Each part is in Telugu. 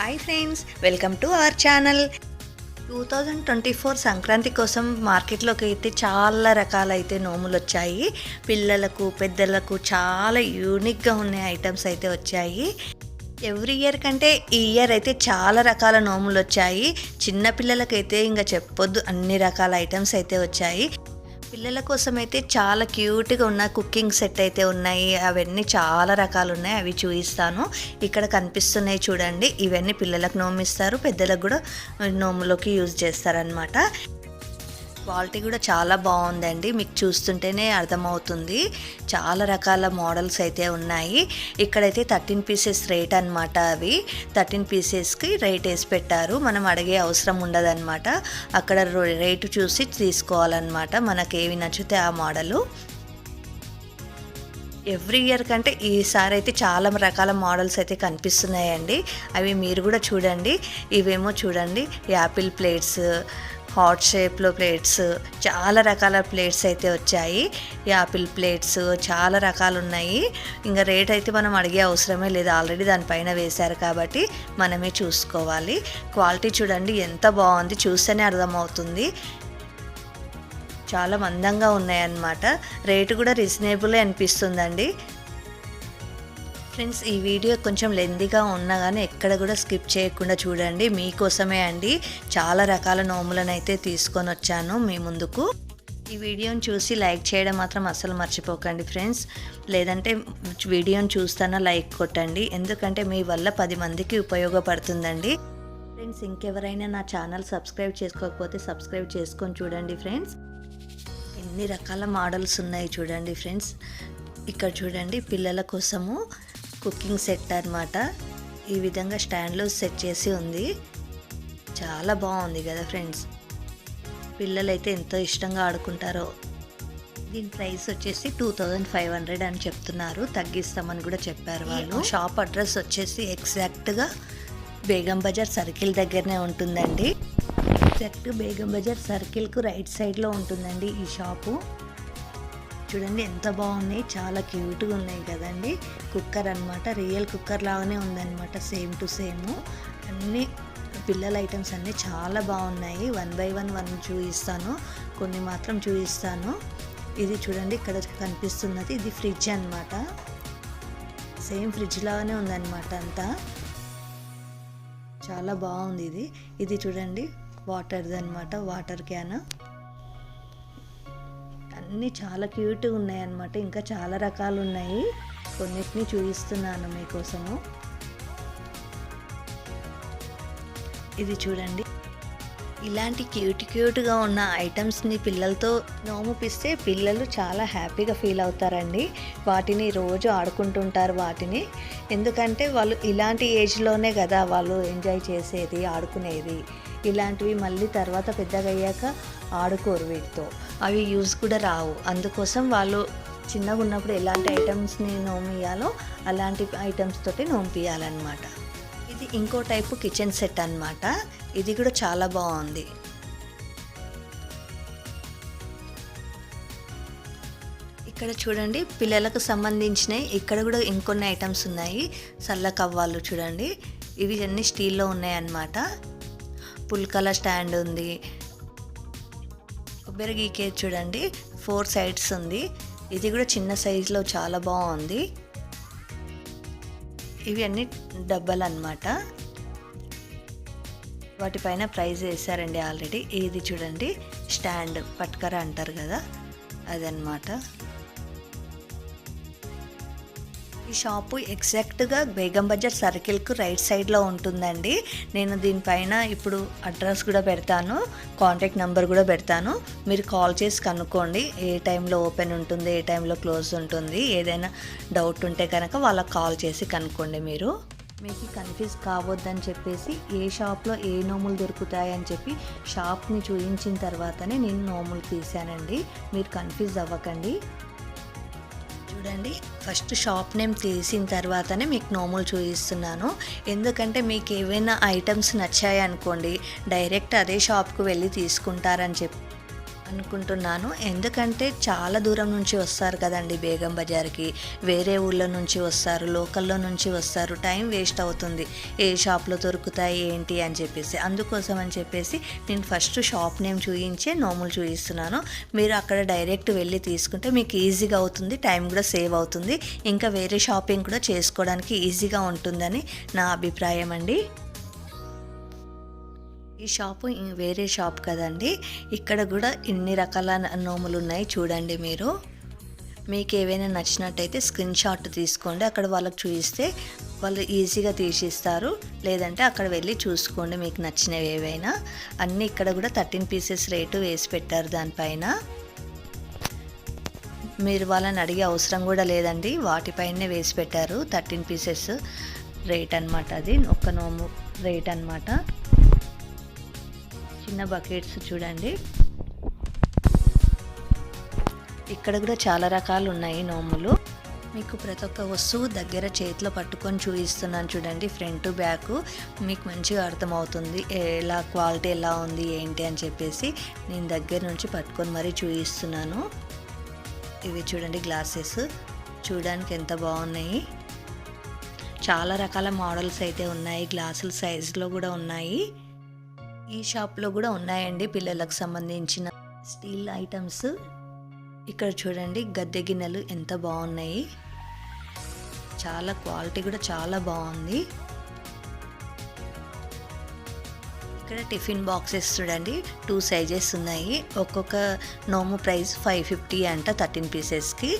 Hi friends welcome to our channel two thousand twenty four Sankranti కోసం మార్కెట్లోకి అయితే చాలా రకాలైతే నోములు వచ్చాయి. పిల్లలకు పెద్దలకు చాలా యూనిక్గా ఉన్న ఐటమ్స్ అయితే వచ్చాయి. ఎవ్రీ ఇయర్ కంటే ఈ ఇయర్ అయితే చాలా రకాల నోములు వచ్చాయి. చిన్నపిల్లలకైతే ఇంకా చెప్పొద్దు అన్ని రకాల ఐటమ్స్ అయితే వచ్చాయి. పిల్లల కోసం అయితే చాలా క్యూట్గా ఉన్న కుకింగ్ సెట్ అయితే ఉన్నాయి. అవన్నీ చాలా రకాలు ఉన్నాయి అవి చూపిస్తాను. ఇక్కడ కనిపిస్తున్నాయి చూడండి. ఇవన్నీ పిల్లలకు నోమిస్తారు. పెద్దలకు కూడా నోములోకి యూజ్ చేస్తారనమాట క్వాలిటీ కూడా చాలా బాగుందండి. మీకు చూస్తుంటేనే అర్థమవుతుంది. చాలా రకాల మోడల్స్ అయితే ఉన్నాయి. ఇక్కడైతే థర్టీన్ పీసెస్ రేట్ అనమాట అవి. థర్టీన్ పీసెస్కి రేట్ వేసి పెట్టారు. మనం అడిగే అవసరం ఉండదన్నమాట. అక్కడ రేటు చూసి తీసుకోవాలన్నమాట. మనకి ఏవి నచ్చితే ఆ మోడలు. ఎవ్రీ ఇయర్ కంటే ఈసారి అయితే చాలా రకాల మోడల్స్ అయితే కనిపిస్తున్నాయండి. అవి మీరు కూడా చూడండి. ఇవేమో చూడండి. యాపిల్ ప్లేట్స్ హాట్ షేప్లో ప్లేట్స్ చాలా రకాల ప్లేట్స్ అయితే వచ్చాయి. యాపిల్ ప్లేట్స్ చాలా రకాలు ఉన్నాయి ఇంకా రేట్ అయితే మనం అడిగే అవసరమే లేదు. ఆల్రెడీ దానిపైన వేశారు కాబట్టి మనమే చూసుకోవాలి. క్వాలిటీ చూడండి ఎంత బాగుంది చూస్తేనే అర్థమవుతుంది. చాలా మందంగా ఉన్నాయన్నమాట. రేటు కూడా రీజనబుల్ అనిపిస్తుందండి. ఫ్రెండ్స్ ఈ వీడియో కొంచెం లెందీగా ఉన్నా కానీ ఎక్కడ కూడా స్కిప్ చేయకుండా చూడండి. మీకోసమే అండి. చాలా రకాల నోములను అయితే తీసుకొని వచ్చాను మీ ముందుకు. ఈ వీడియోని చూసి లైక్ చేయడం మాత్రం అస్సలు మర్చిపోకండి ఫ్రెండ్స్. లేదంటే వీడియోని చూస్తానా లైక్ కొట్టండి. ఎందుకంటే మీ వల్ల పది మందికి ఉపయోగపడుతుందండి. ఫ్రెండ్స్ ఇంకెవరైనా నా ఛానల్ సబ్స్క్రైబ్ చేసుకోకపోతే సబ్స్క్రైబ్ చేసుకొని చూడండి ఫ్రెండ్స్. ఎన్ని రకాల మోడల్స్ ఉన్నాయి చూడండి ఫ్రెండ్స్. ఇక్కడ చూడండి పిల్లల కోసము కుకింగ్ సెట్ అనమాట ఈ విధంగా స్టాండ్లో సెట్ చేసి ఉంది. చాలా బాగుంది కదా ఫ్రెండ్స్? పిల్లలు అయితే ఎంతో ఇష్టంగా ఆడుకుంటారో. దీని ప్రైస్ వచ్చేసి టూ థౌజండ్ ఫైవ్ హండ్రెడ్ అని చెప్తున్నారు. తగ్గిస్తామని కూడా చెప్పారు వాళ్ళు. షాప్ అడ్రస్ వచ్చేసి ఎగ్జాక్ట్గా బేగం బజార్ సర్కిల్ దగ్గరనే ఉంటుందండి. ఎగ్జాక్ట్ బేగం బజార్ సర్కిల్కు రైట్ సైడ్లో ఉంటుందండి ఈ షాపు. చూడండి ఎంత బాగున్నాయి. చాలా క్యూట్గా ఉన్నాయి కదండి. కుక్కర్ అనమాట రియల్ కుక్కర్ లాగానే ఉందన్నమాట. Same to same. అన్ని పిల్లల ఐటమ్స్ అన్నీ చాలా బాగున్నాయి. వన్ బై వన్ వన్ చూపిస్తాను. కొన్ని మాత్రం చూపిస్తాను. ఇది చూడండి ఇక్కడ కనిపిస్తున్నది. ఇది ఫ్రిడ్జ్ అనమాట సేమ్ ఫ్రిడ్జ్ లాగానే ఉందన్నమాట అంతా. చాలా బాగుంది ఇది. ఇది చూడండి వాటర్ది అనమాట వాటర్ క్యాన్. అన్నీ చాలా క్యూట్గా ఉన్నాయి అన్నమాట ఇంకా చాలా రకాలు ఉన్నాయి కొన్నిటిని చూపిస్తున్నాను మీకోసము. ఇది చూడండి. ఇలాంటి క్యూట్ క్యూట్గా ఉన్న ఐటమ్స్ని పిల్లలతో నోముపిస్తే పిల్లలు చాలా హ్యాపీగా ఫీల్ అవుతారండి. వాటిని రోజు ఆడుకుంటుంటారు వాటిని. ఎందుకంటే వాళ్ళు ఇలాంటి ఏజ్లోనే కదా వాళ్ళు ఎంజాయ్ చేసేది ఆడుకునేది. ఇలాంటివి మళ్ళీ తర్వాత పెద్దగా అయ్యాక ఆడుకోరు వీటితో. అవి యూజ్ కూడా రావు. అందుకోసం వాళ్ళు చిన్నగా ఉన్నప్పుడు ఎలాంటి ఐటమ్స్ని నోమియాలో అలాంటి ఐటమ్స్ తోటి నోంపియాలన్నమాట ఇది ఇంకో టైపు కిచెన్ సెట్ అనమాట ఇది కూడా చాలా బాగుంది. ఇక్కడ చూడండి పిల్లలకు సంబంధించినవి ఇక్కడ కూడా ఇంకొన్ని ఐటమ్స్ ఉన్నాయి. సల్ల కవ్వాలు చూడండి. ఇవి అన్నీ స్టీల్లో ఉన్నాయి అన్నమాట పుల్కల స్టాండ్ ఉంది. కొబ్బరి గీకే చూడండి. ఫోర్ సైడ్స్ ఉంది. ఇది కూడా చిన్న సైజులో చాలా బాగుంది. ఇవి అన్ని డబ్బాలు అనమాట వాటిపైన ప్రైజ్ వేసారండి ఆల్రెడీ. ఇది చూడండి? స్టాండ్ పట్కర అంటారు కదా అదనమాట షాపు ఎగ్జాక్ట్గా బేగం బజార్ సర్కిల్కు రైట్ సైడ్లో ఉంటుందండి. నేను దీనిపైన ఇప్పుడు అడ్రస్ కూడా పెడతాను కాంటాక్ట్ నెంబర్ కూడా పెడతాను. మీరు కాల్ చేసి కనుక్కోండి ఏ టైంలో ఓపెన్ ఉంటుంది ఏ టైంలో క్లోజ్ ఉంటుంది ఏదైనా డౌట్ ఉంటే కనుక వాళ్ళకి కాల్ చేసి కనుక్కోండి మీరు. మీకు కన్ఫ్యూజ్ కావద్దని చెప్పేసి ఏ షాప్లో ఏ నోములు దొరుకుతాయని చెప్పి షాప్ని చూపించిన తర్వాతనే నేను నోములు తీశానండి. మీరు కన్ఫ్యూజ్ అవ్వకండి. చూడండి. ఫస్ట్ షాప్ నేమ్ తీసిన తర్వాతనే మీకు నోములు చూపిస్తున్నాను. ఎందుకంటే మీకు ఏవైనా ఐటమ్స్ నచ్చాయి అనుకోండి డైరెక్ట్ అదే షాప్కి వెళ్ళి తీసుకుంటారని చెప్పి అనుకుంటున్నాను. ఎందుకంటే చాలా దూరం నుంచి వస్తారు కదండి బేగం బజార్కి. వేరే ఊళ్ళో నుంచి వస్తారు లోకల్లో నుంచి వస్తారు. టైం వేస్ట్ అవుతుంది. ఏ షాప్లో దొరుకుతాయి ఏంటి అని చెప్పేసి. అందుకోసం అని చెప్పేసి నేను ఫస్ట్ షాప్ నేమ్ చూయించే నోములు చూపిస్తున్నాను మీరు అక్కడ డైరెక్ట్ వెళ్ళి తీసుకుంటే మీకు ఈజీగా అవుతుంది టైం కూడా సేవ్ అవుతుంది. ఇంకా వేరే షాపింగ్ కూడా చేసుకోవడానికి ఈజీగా ఉంటుందని నా అభిప్రాయం అండి. ఈ షాపు ఇం- వేరే షాప్ కదండి. ఇక్కడ కూడా ఇన్ని రకాల నోములు ఉన్నాయి చూడండి మీరు. మీకు ఏవైనా నచ్చినట్టయితే స్క్రీన్ షాట్ తీసుకోండి. అక్కడ వాళ్ళకి చూపిస్తే వాళ్ళు ఈజీగా తీసిస్తారు. లేదంటే అక్కడ వెళ్ళి చూసుకోండి మీకు నచ్చినవి ఏవైనా. అన్నీ ఇక్కడ కూడా థర్టీన్ పీసెస్ రేటు వేసి పెట్టారు దానిపైన. మీరు వాళ్ళని అడిగే అవసరం కూడా లేదండి. వాటిపైనే వేసి పెట్టారు థర్టీన్ పీసెస్ రేట్ అన్నమాట అది. ఒక్క నోము రేట్ అన్నమాట. చిన్న బకెట్స్ చూడండి. ఇక్కడ కూడా చాలా రకాలు ఉన్నాయి నోములు. మీకు ప్రతి ఒక్క వస్తువు దగ్గర చేతిలో పట్టుకొని చూపిస్తున్నాను చూడండి ఫ్రంట్ బ్యాక్. మీకు మంచిగా అర్థమవుతుంది ఎలా క్వాలిటీ ఎలా ఉంది ఏంటి అని చెప్పేసి నేను దగ్గర నుంచి పట్టుకొని మరీ చూపిస్తున్నాను. ఇవి చూడండి గ్లాసెస్. చూడడానికి ఎంత బాగున్నాయి. చాలా రకాల మోడల్స్ అయితే ఉన్నాయి గ్లాసుల సైజులో కూడా ఉన్నాయి. ఈ షాప్లో కూడా ఉన్నాయండి పిల్లలకు సంబంధించిన స్టీల్ ఐటమ్స్. ఇక్కడ చూడండి గద్దె గిన్నెలు ఎంత బాగున్నాయి. చాలా క్వాలిటీ కూడా చాలా బాగుంది. ఇక్కడ టిఫిన్ బాక్సెస్ చూడండి టూ సైజెస్ ఉన్నాయి. ఒక్కొక్క నోము ప్రైస్ ఫైవ్ ఫిఫ్టీ అంట థర్టీన్ పీసెస్కి.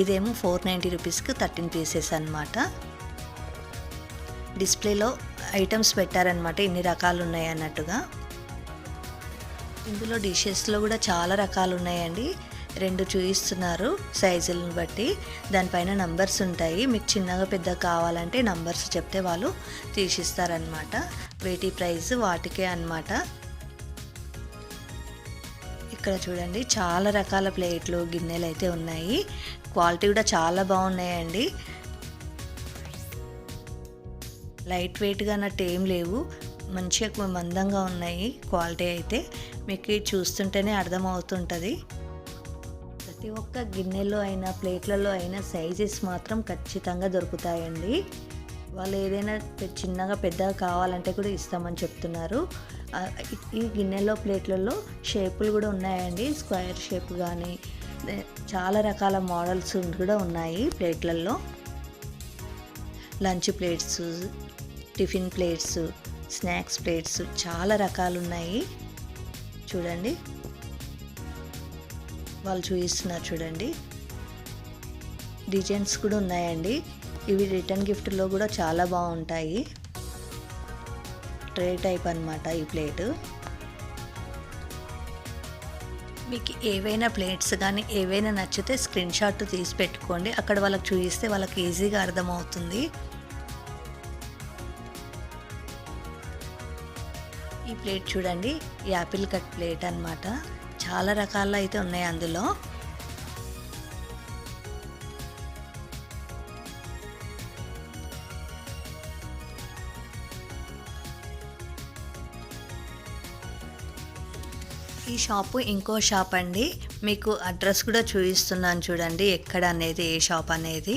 ఇదేమో ఫోర్ నైంటీ రూపీస్కి థర్టీన్ పీసెస్ అనమాట డిస్ప్లేలో ఐటమ్స్ పెట్టారనమాట ఇన్ని రకాలు ఉన్నాయి అన్నట్టుగా. ఇందులో డిషెస్లో కూడా చాలా రకాలు ఉన్నాయండి రెండు చూపిస్తున్నారు సైజులను బట్టి. దానిపైన నంబర్స్ ఉంటాయి. మీకు చిన్నగా పెద్దగా కావాలంటే నంబర్స్ చెప్తే వాళ్ళు తీసిస్తారనమాట వేటి ప్రైస్ వాటికే అన్నమాట. ఇక్కడ చూడండి చాలా రకాల ప్లేట్లు గిన్నెలు అయితే ఉన్నాయి. క్వాలిటీ కూడా చాలా బాగున్నాయండి. లైట్ వెయిట్గా అన్నట్టు ఏం లేవు. మంచిగా మందంగా ఉన్నాయి. క్వాలిటీ అయితే మీకు చూస్తుంటేనే అర్థమవుతుంటుంది. ప్రతి ఒక్క గిన్నెలో అయినా ప్లేట్లలో అయినా సైజెస్ మాత్రం ఖచ్చితంగా దొరుకుతాయండి. వాళ్ళు ఏదైనా చిన్నగా పెద్దగా కావాలంటే కూడా ఇస్తామని చెప్తున్నారు. ఈ- గిన్నెలో ప్లేట్లలో షేపులు కూడా ఉన్నాయండి. స్క్వేర్ షేప్ కానీ చాలా రకాల మోడల్స్ కూడా ఉన్నాయి ప్లేట్లలో. Lunch plates tiffin plates snacks plates చాలా రకాలు ఉన్నాయి చూడండి. వాళ్ళు చూపిస్తున్నారు చూడండి. డిజైన్స్ కూడా ఉన్నాయండి. ఇవి రిటర్న్ గిఫ్ట్లో కూడా చాలా బాగుంటాయి. ట్రే టైప్ అనమాట ఈ ప్లేట్. మీకు ఏవైనా ప్లేట్స్ కానీ ఏవైనా నచ్చితే స్క్రీన్ షాట్ తీసి పెట్టుకోండి. అక్కడ వాళ్ళకి చూపిస్తే వాళ్ళకి ఈజీగా అర్థమవుతుంది. ప్లేట్ చూడండి. యాపిల్ కట్ ప్లేట్ అన్నమాట. చాలా రకాలు అయితే ఉన్నాయి అందులో. ఈ షాపు ఇంకో షాప్ అండి. మీకు అడ్రస్ కూడా చూపిస్తున్నాను చూడండి. ఎక్కడ అనేది ఏ షాప్ అనేది.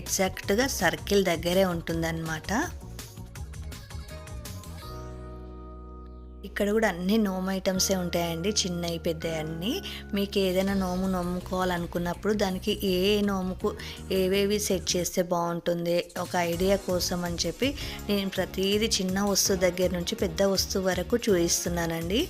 ఎగ్జాక్ట్గా సర్కిల్ దగ్గరే ఉంటుందన్నమాట. ఇక్కడ కూడా అన్ని నోము ఐటమ్సే ఉంటాయండి చిన్నవి పెద్దవి అన్నీ మీకు ఏదైనా నోము నమ్ముకోవాలనుకున్నప్పుడు దానికి ఏ నోముకు ఏవేవి సెట్ చేస్తే బాగుంటుంది ఒక ఐడియా కోసం అని చెప్పి నేను ప్రతిదీ చిన్న వస్తువు దగ్గర నుంచి పెద్ద వస్తువు వరకు చూపిస్తున్నానండి.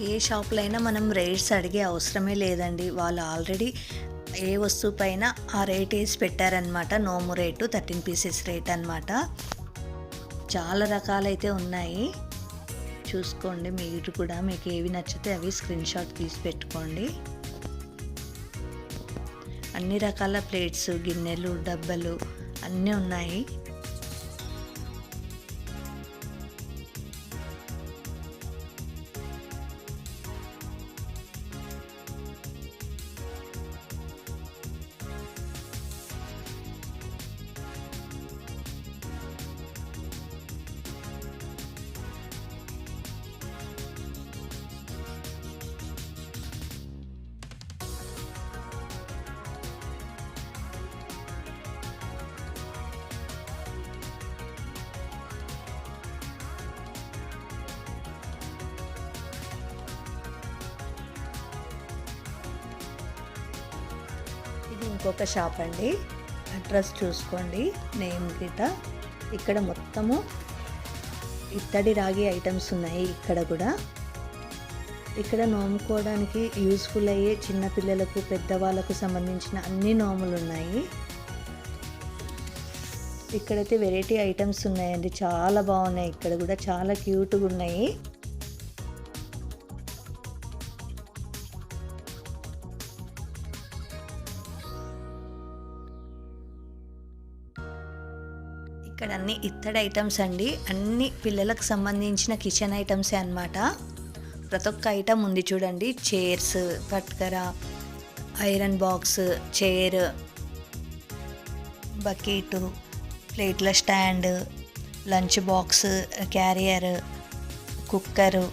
ఏ షాప్లో అయినా మనం రేట్స్ అడిగే అవసరమే లేదండి. వాళ్ళు ఆల్రెడీ ఏ వస్తువు పైన ఆ రేట్ వేసి పెట్టారనమాట నోము రేటు థర్టీన్ పీసెస్ రేట్ అనమాట చాలా రకాలైతే ఉన్నాయి. చూసుకోండి మీరు కూడా. మీకు ఏవి నచ్చితే అవి స్క్రీన్ షాట్ తీసి పెట్టుకోండి. అన్ని రకాల ప్లేట్స్ గిన్నెలు డబ్బలు అన్నీ ఉన్నాయి. ఇంకొక షాప్ అండి. అడ్రస్ చూసుకోండి. నేమ్ గీత. ఇక్కడ మొత్తము ఇత్తడి రాగి ఐటమ్స్ ఉన్నాయి ఇక్కడ కూడా. ఇక్కడ నోముకోవడానికి యూస్ఫుల్ అయ్యే చిన్న పిల్లలకు పెద్దవాళ్ళకు సంబంధించిన అన్ని నోములు ఉన్నాయి. ఇక్కడైతే వెరైటీ ఐటమ్స్ ఉన్నాయండి. చాలా బాగున్నాయి. ఇక్కడ కూడా చాలా క్యూట్గా ఉన్నాయి. అన్ని ఇత్తడి ఐటమ్స్ అండి. అన్ని పిల్లలకు సంబంధించిన కిచెన్ ఐటమ్సే అన్నమాట. ప్రతి ఒక్క ఐటమ్ ఉంది చూడండి. చైర్స్ పట్కర ఐరన్ బాక్స్ చైర్ బకెట్ ప్లేట్ల stand lunch box carrier cooker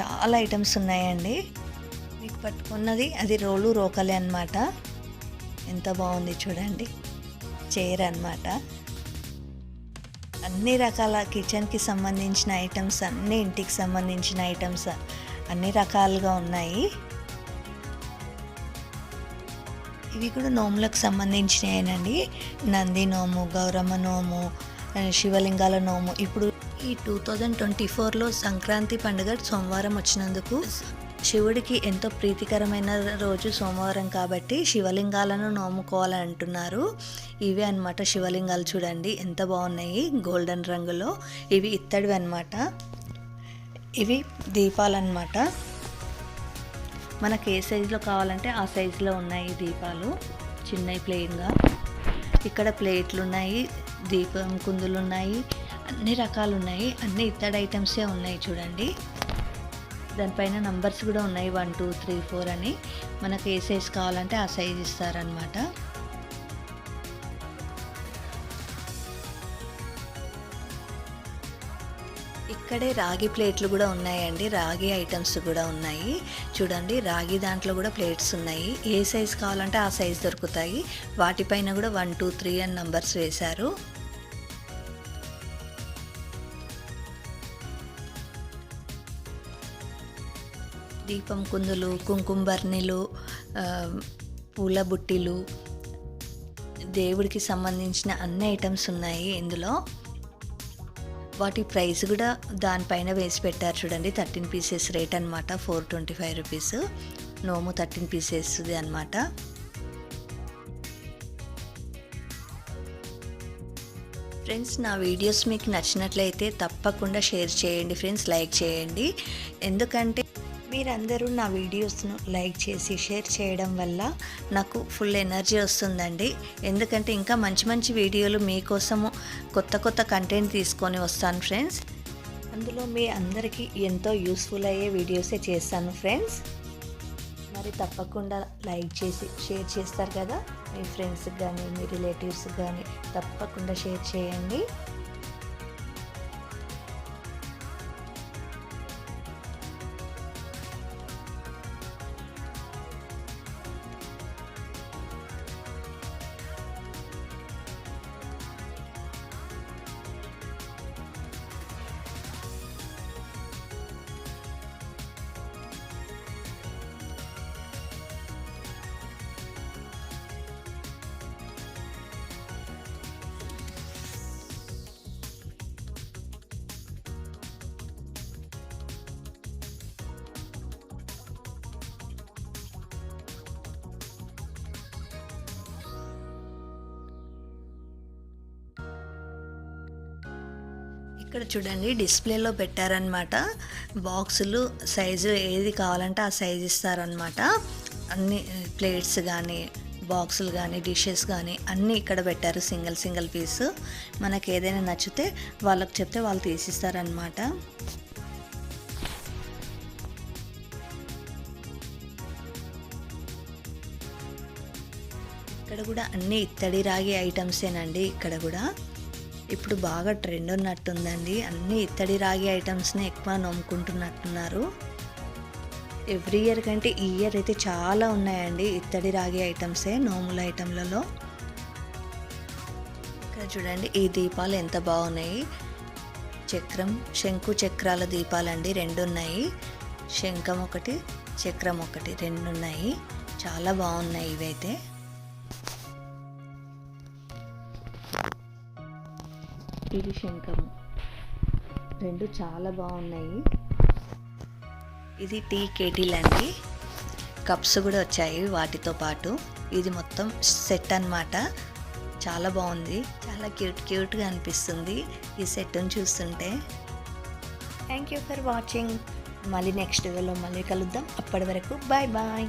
చాలా ఐటమ్స్ ఉన్నాయండి. మీకు పట్టుకున్నది అది రోలు రోకలే అన్నమాట. ఎంత బాగుంది చూడండి. చైర్ అన్నమాట. అన్ని రకాల కిచెన్కి సంబంధించిన ఐటమ్స్ అన్ని ఇంటికి సంబంధించిన ఐటమ్స్ అన్ని రకాలుగా ఉన్నాయి. ఇవి కూడా నోములకు సంబంధించినవేనండి నంది నోము గౌరమ్మ నోము శివలింగాల నోము. ఇప్పుడు ఈ టూ థౌజండ్ ట్వంటీ ఫోర్లో సంక్రాంతి పండుగ సోమవారం వచ్చినందుకు శివుడికి ఎంతో ప్రీతికరమైన రోజు సోమవారం కాబట్టి శివలింగాలను నోముకోవాలని అంటున్నారు ఇవే అన్నమాట శివలింగాలు చూడండి ఎంత బాగున్నాయి గోల్డెన్ రంగులో. ఇవి ఇత్తడివి అన్నమాట. ఇవి దీపాలన్నమాట. మనకి ఏ సైజులో కావాలంటే ఆ సైజులో ఉన్నాయి దీపాలు చిన్నవి ప్లెయిన్గా. ఇక్కడ ప్లేట్లు ఉన్నాయి దీపం కుందులు ఉన్నాయి అన్ని రకాలు ఉన్నాయి అన్ని ఇత్తడి ఐటమ్సే ఉన్నాయి చూడండి. దానిపైన నంబర్స్ కూడా ఉన్నాయి. వన్ టూ త్రీ ఫోర్ అని. మనకి ఏ సైజ్ కావాలంటే ఆ సైజ్ ఇస్తారనమాట ఇక్కడే రాగి ప్లేట్లు కూడా ఉన్నాయండి. రాగి ఐటమ్స్ కూడా ఉన్నాయి. చూడండి రాగి దాంట్లో కూడా ప్లేట్స్ ఉన్నాయి. ఏ సైజ్ కావాలంటే ఆ సైజ్ దొరుకుతాయి. వాటిపైన కూడా వన్ టూ త్రీ అని నంబర్స్ వేశారు. దీపం కుందులు కుంకుంబర్నీలు పూల బుట్టిలు దేవుడికి సంబంధించిన అన్ని ఐటమ్స్ ఉన్నాయి ఇందులో. వాటి ప్రైస్ కూడా దానిపైన వేసి పెట్టారు చూడండి. థర్టీన్ పీసెస్ రేట్ అనమాట ఫోర్ ట్వంటీ ఫైవ్ రూపీస్. నోము థర్టీన్ పీసెస్ది అనమాట ఫ్రెండ్స్ నా వీడియోస్ మీకు నచ్చినట్లయితే తప్పకుండా షేర్ చేయండి ఫ్రెండ్స్. లైక్ చేయండి. ఎందుకంటే మీరందరూ నా వీడియోస్ను లైక్ చేసి షేర్ చేయడం వల్ల నాకు ఫుల్ ఎనర్జీ వస్తుందండి. ఎందుకంటే ఇంకా మంచి మంచి వీడియోలు మీకోసము కొత్త కొత్త కంటెంట్ తీసుకొని వస్తాను ఫ్రెండ్స్ అందులో మీ అందరికీ ఎంతో యూస్ఫుల్ అయ్యే వీడియోసే చేస్తాను ఫ్రెండ్స్ మరి తప్పకుండా లైక్ చేసి షేర్ చేస్తారు కదా. మీ ఫ్రెండ్స్కి కానీ మీ రిలేటివ్స్కి కానీ తప్పకుండా షేర్ చేయండి. ఇక్కడ చూడండి డిస్ప్లేలో పెట్టారనమాట బాక్సులు సైజు ఏది కావాలంటే ఆ సైజు ఇస్తారనమాట అన్ని ప్లేట్స్ కానీ బాక్సులు కానీ డిషెస్ కానీ అన్నీ ఇక్కడ పెట్టారు సింగిల్ సింగిల్ పీస్. మనకి ఏదైనా నచ్చితే వాళ్ళకి చెప్తే వాళ్ళు తీసిస్తారనమాట ఇక్కడ కూడా అన్ని ఇత్తడి రాగి ఐటమ్సేనండి ఇక్కడ కూడా. ఇప్పుడు బాగా ట్రెండ్ ఉన్నట్టుందండి. అన్ని ఇత్తడి రాగి ఐటమ్స్ని ఎక్కువ నమ్ముకుంటున్నట్టున్నారు. ఎవ్రీ ఇయర్ కంటే ఈ ఇయర్ అయితే చాలా ఉన్నాయండి ఇత్తడి రాగి ఐటమ్సే నోముల ఐటమ్లలో ఇక్కడ చూడండి ఈ దీపాలు ఎంత బాగున్నాయి. చక్రం శంకు చక్రాల దీపాలండి రెండు ఉన్నాయి. శంఖం ఒకటి చక్రం ఒకటి రెండు ఉన్నాయి. చాలా బాగున్నాయి ఇవైతే. ఇది శంఖము రెండు చాలా బాగున్నాయి. ఇది టీ కేటిల్ అండి. కప్స్ కూడా వచ్చాయి వాటితో పాటు. ఇది మొత్తం సెట్ అన్నమాట. చాలా బాగుంది. చాలా క్యూట్ క్యూట్గా అనిపిస్తుంది ఈ సెట్ని చూస్తుంటే. థ్యాంక్ యూ ఫర్ వాచింగ్ మళ్ళీ నెక్స్ట్ వీడియోలో మళ్ళీ కలుద్దాం. అప్పటి వరకు బాయ్ బాయ్